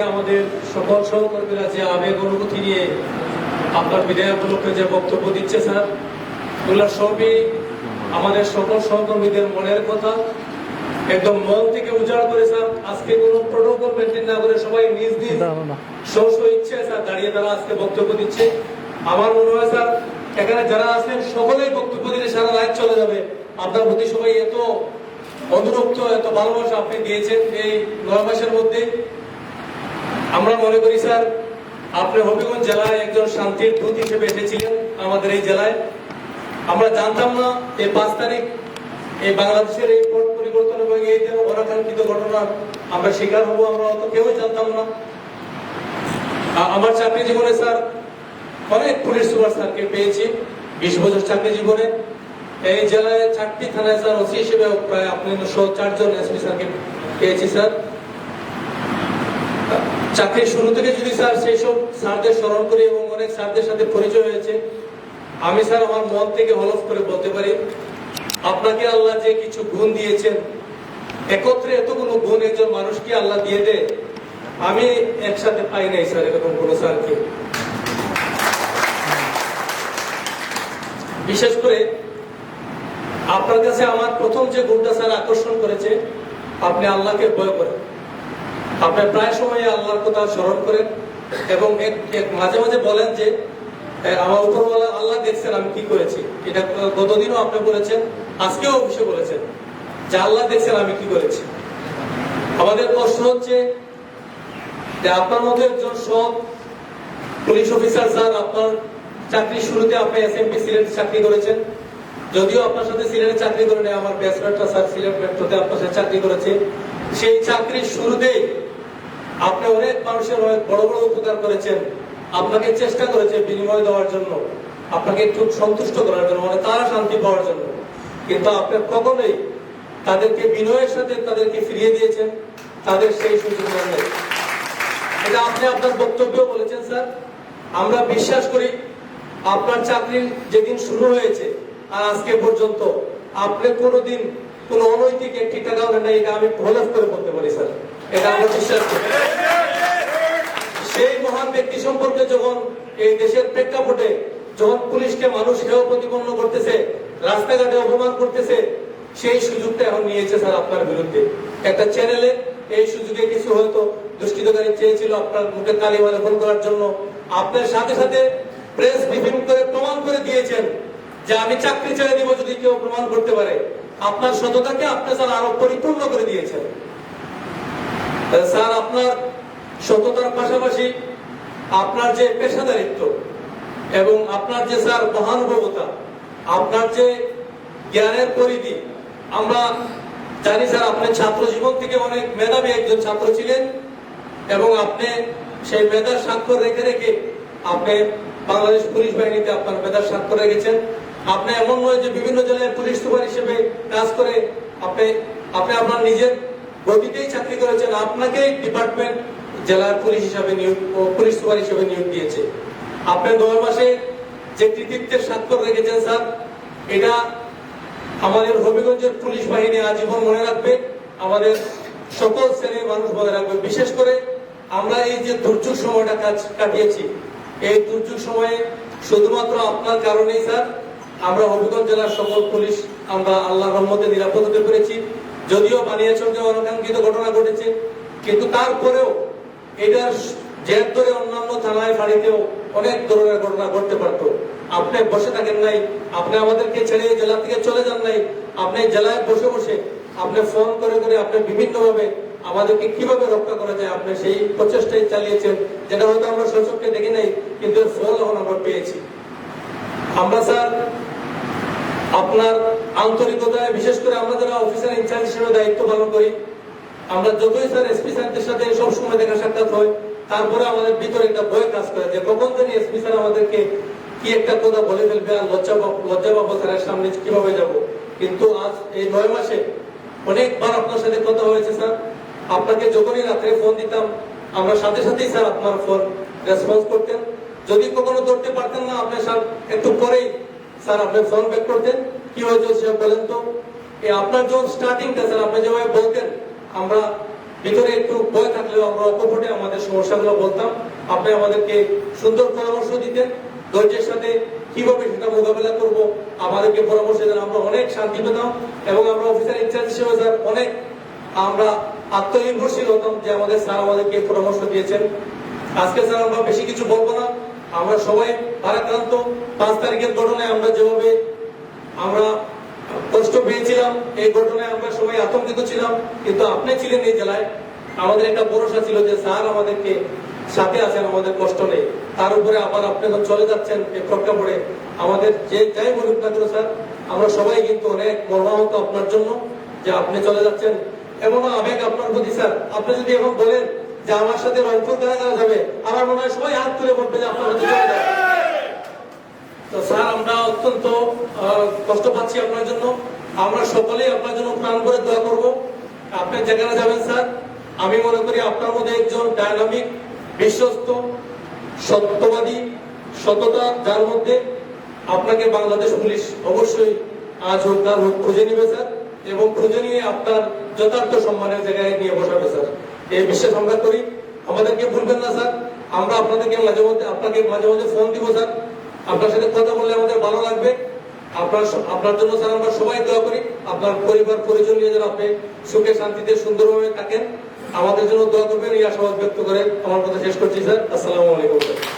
আমাদের সকল সহকর্মীরা যে আবেগ অনুভূতি নিয়ে আপনার বিদায় উপলক্ষে যে বক্তব্য দিচ্ছে স্যার ওগুলো সবই আমাদের সকল সহকর্মীদের মনের কথা একদম মন থেকে উজাড় করে স্যার আজকে কোনো প্রোটোকল মেনটেন না করে সবাই নিজ নিজ স্ব ইচ্ছে স্যার দাঁড়িয়ে তারা আজকে বক্তব্য দিচ্ছে। আমার মনে হয় স্যার এখানে যারা আছেন সকলেই বক্তব্য দিলে সারা রাত চলে যাবে। আপনার প্রতি সবাই এত অনুরক্ত এত ভালোবাসা আপনি দিয়েছেন এই নয় মাসের মধ্যে। আমরা মনে করি, স্যার, আপনি হবিগঞ্জ জেলায় একজন শান্তির দূত হিসেবে এসেছিলেন আমাদের এই জেলায়। আমরা জানতাম না এই পাঁচ তারিখ এই বাংলাদেশের এই পট পরিবর্তন এবং এই যে অনাকাঙ্ক্ষিত ঘটনা, আমরা শিকার হব, আমরা অত কেউই জানতাম না। আমার চাকরি জীবনে, স্যার, অনেক পুলিশ সুপার স্যারকে পেয়েছি, বিশ বছর চাকরি জীবনে। এই জেলায় চারটি থানায়, স্যার, ওসি হিসেবে প্রায় আপনি চারজন এসপি স্যারকে পেয়েছি, স্যার। চাকরির শুরু থেকে যদি স্যার সেই সব স্যারদের স্মরণ করি এবং অনেক স্যারদের সাথে পরিচয় হয়েছে, আমি স্যার আমার মন থেকে হলফ করে বলতে পারি, আপনাকে আল্লাহ যে কিছু গুণ দিয়েছেন, একত্রে এতগুলো গুণ একজন মানুষকে আল্লাহ দিয়ে দেয়, আমি একসাথে পাই নাই স্যার এরকম কোনো স্যারকে। বিশেষ করে আপনার কাছে আমার প্রথম যে গুণটা স্যার আকর্ষণ করেছে, আপনি আল্লাহকে ভয় করেন। আপনি প্রায় সময় আল্লাহর কথা স্মরণ করেন এবং মাঝে মাঝে বলেন যে আমার উপরওয়ালা আল্লাহ দেখছেন আমি কি করেছি। এটা গতদিনও আপনি বলেছেন, আজকেও অফিসে বলেছেন যে আল্লাহ দেখছেন আমি কি করেছি। আমাদের প্রশ্ন হচ্ছে যে আপনার মতো একজন সৎ পুলিশ অফিসার স্যার আপনার চাকরির শুরুতে আপনি এসএমপি সিলেটে চাকরি করেছেন। যদিও আপনার সাথে সিলেটে চাকরি করে নেয় আমার ব্যাচমেটটা স্যার সিলেট মেট্রোতে আপনার সাথে চাকরি করেছে। সেই চাকরির শুরুতেই আপনি অনেক মানুষের অনেক বড় বড় উপকার করেছেন। আপনাকে চেষ্টা করেছে বিনিময় দেওয়ার জন্য। আপনাকে একটু সন্তুষ্ট করার জন্য মানে তারা শান্তি পাওয়ার জন্য। কিন্তু আপনি কখনোই তাদেরকে বিনয়ের সাথে তাদেরকে ফিরিয়ে দিয়েছেন, তাদের সেই সুযোগ এটা আপনি আপনার বক্তব্য বলেছেন, স্যার। আমরা বিশ্বাস করি আপনার চাকরির যেদিন শুরু হয়েছে আর আজকে পর্যন্ত, আপনি কোনোদিন কোন অনৈতিক একটি টাকাও নাই, এটা আমি হলফ করে বলতে পারি স্যার। এটা আমরা বিশ্বাস সেই মহান ব্যক্তি সম্পর্কে যখন এই দেশের প্রেক্ষাপটে যখন পুলিশকে মানুষ হেয় প্রতিপন্ন করতেছে রাস্তাঘাটে অপমান করতেছে সেই সুযোগটা এখন নিয়েছে স্যার আপনার বিরুদ্ধে। একটা চ্যানেলে এই সুযোগে কিছু হয়তো দুষ্কৃতকারী চেয়েছিল আপনার মুখে কালিমা লেখন করার জন্য। আপনার সাথে সাথে প্রেস ব্রিফিং করে প্রমাণ করে দিয়েছেন যে আমি চাকরি ছেড়ে দিব যদি কেউ প্রমাণ করতে পারে। আপনার সততাকে আপনি স্যার আরও পরিপূর্ণ করে দিয়েছেন। স্যার, আপনার সততার পাশাপাশি আপনার যে পেশাদারিত্ব এবং আপনার যে স্যার মহানুভবতা, আপনার যে জ্ঞানের পরিধি, আমরা জানি স্যার, আপনি ছাত্র জীবন থেকে অনেক মেধাবী একজন ছাত্র ছিলেন এবং আপনি সেই মেধার স্বাক্ষর রেখে রেখে আপনি বাংলাদেশ পুলিশ বাহিনীতে আপনার মেধার স্বাক্ষর রেখেছেন। আপনি এমন নয় যে বিভিন্ন জেলায় পুলিশ সুপার হিসেবে কাজ করে আপনি আপনি আপনার নিজের গতিতেই চাকরি করেছেন, আপনাকেই ডিপার্টমেন্ট জেলার পুলিশ হিসাবে নিয়োগ পুলিশ সুপার হিসেবে নিয়োগ দিয়েছে। আপনি নয় মাসে যে কৃতিত্বের স্বাক্ষর রেখেছেন, স্যার, এটা আমাদের হবিগঞ্জের পুলিশ বাহিনী আজীবন মনে রাখবে, আমাদের সকল শ্রেণির মানুষ মনে রাখবে। বিশেষ করে আমরা এই যে দুর্যোগ সময়টা কাজ কাটিয়েছি, এই দুর্যোগ সময়ে শুধুমাত্র আপনার কারণেই, স্যার আমরা হবিগঞ্জ জেলার সকল পুলিশ, আমরা আল্লাহ রহমতে নিরাপদ হতে পেরেছি। যদিও বানিয়াচকে অনাকাঙ্ক্ষিত ঘটনা ঘটেছে, কিন্তু তারপরেও এটার জের ধরে অন্যান্য থানায় ফাঁড়িতেও অনেক ধরনের ঘটনা ঘটতে পারতো। আপনি বসে থাকেন নাই, আপনি আমাদেরকে ছেড়ে জেলা থেকে চলে যান নাই, আপনি জেলায় বসে বসে আপনি ফোন করে করে আপনি বিভিন্ন ভাবে আমাদেরকে কীভাবে রক্ষা করা যায় আপনি সেই প্রচেষ্টাই চালিয়েছেন, যেটা হয়তো আমরা সচককে দেখি নাই, কিন্তু ফল এখন আমরা পেয়েছি। আমরা স্যার আপনার আন্তরিকতায়, বিশেষ করে আমরা যারা অফিসার ইনচার্জ হিসেবে দায়িত্ব পালন করি, আমরা যতই স্যার এসপি স্যারদের সাথে সব সময় দেখা সাক্ষাৎ হয়, তারপরে আমাদের ভিতরে একটা ভয় কাজ করে যে কখন জানি এসপি স্যার আমাদেরকে কি একটা কথা বলে ফেলবে আর লজ্জা লজ্জা পাবো স্যারের সামনে কীভাবে যাব। কিন্তু আজ এই নয় মাসে অনেকবার আপনার সাথে কথা হয়েছে স্যার আপনাকে যখনই রাত্রে ফোন দিতাম, আমরা সাথে সাথেই স্যার আপনার ফোন রেসপন্স করতেন। যদি কখনো ধরতে পারতেন না আপনি স্যার একটু পরেই স্যার, আপনি ফোন ব্যাক করতেন? কি হয়েছে সে বলেন তো। এই আপনার যখন স্টার্টিংটা স্যার, আপনি যেভাবে বলতেন, আমরা ভিতরে একটু ভয় থাকলেও আমরা অকপটে আমাদের সমস্যাগুলো বলতাম। আপনি আমাদেরকে সুন্দর পরামর্শ দিতেন। ধৈর্যের সাথে কীভাবে সেটা মোকাবেলা করব, আমাদেরকে পরামর্শ দিতেন আমরা অনেক শান্তি পেতাম এবং আমরা অফিসার ইনচার্জ হিসেবে, স্যার, অনেক আমরা আত্মনির্ভরশীল হতাম যে আমাদের স্যার আমাদেরকে পরামর্শ দিয়েছেন। আজকে, স্যার, আমরা বেশি কিছু বলব না। আমরা সবাই ভারাক্রান্ত। পাঁচ তারিখের ঘটনায় আমরা যেভাবে আমরা কষ্ট পেয়েছিলাম, এই ঘটনায় আমরা সবাই আতঙ্কিত ছিলাম। কিন্তু আপনি ছিলেন এই জেলায়। আমাদের একটা ভরসা ছিল যে স্যার আমাদেরকে সাথে আছেন, আমাদের কষ্ট নেই। তার উপরে আবার আপনি চলে যাচ্ছেন এই আমাদের যে যাই বলুক না কেন স্যার, আমরা সবাই কিন্তু অনেক মর্মাহত আপনার জন্য যে আপনি চলে যাচ্ছেন। এমন আবেগ আপনার প্রতি, স্যার। আপনি যদি এখন বলেন যে আমার সাথে রংপুর করা যাবে। আমার মনে হয় সবাই হাত তুলে বলবে যে আপনার সাথে তো স্যার, আমরা অত্যন্ত কষ্ট পাচ্ছি আপনার জন্য। আমরা সকলেই আপনার জন্য প্রাণ করে দোয়া করব। আপনি যেখানে যাবেন স্যার, আমি মনে করি আপনার মধ্যে একজন ডায়নামিক বিশ্বস্ত, সত্যবাদী, সততা যার মধ্যে আপনাকে বাংলাদেশ পুলিশ অবশ্যই আজ হোক তার খুঁজে নিবে, স্যার। এবং খুঁজে নিয়ে আপনার যথার্থ সম্মানের জায়গায় নিয়ে বসাবে, স্যার। এই বিশ্বাস আমরা করি। আমাদেরকে ভুলবেন না, স্যার। আমরা আপনাদেরকে মাঝে মধ্যে, আপনাকে মাঝে মাঝে ফোন দিব, স্যার। আপনার সাথে কথা বললে আমাদের ভালো লাগবে। আপনার আপনার জন্য, স্যার, আমরা দোয়া করি। আপনার পরিবার, পরিজন নিয়ে যেন আপনি সুখে, শান্তিতে থাকেন। আমাদের জন্য দোয়া করবেন। এই আশাবাদ ব্যক্ত করে আমার কথা শেষ করছি, স্যার। আসসালাম আলাইকুম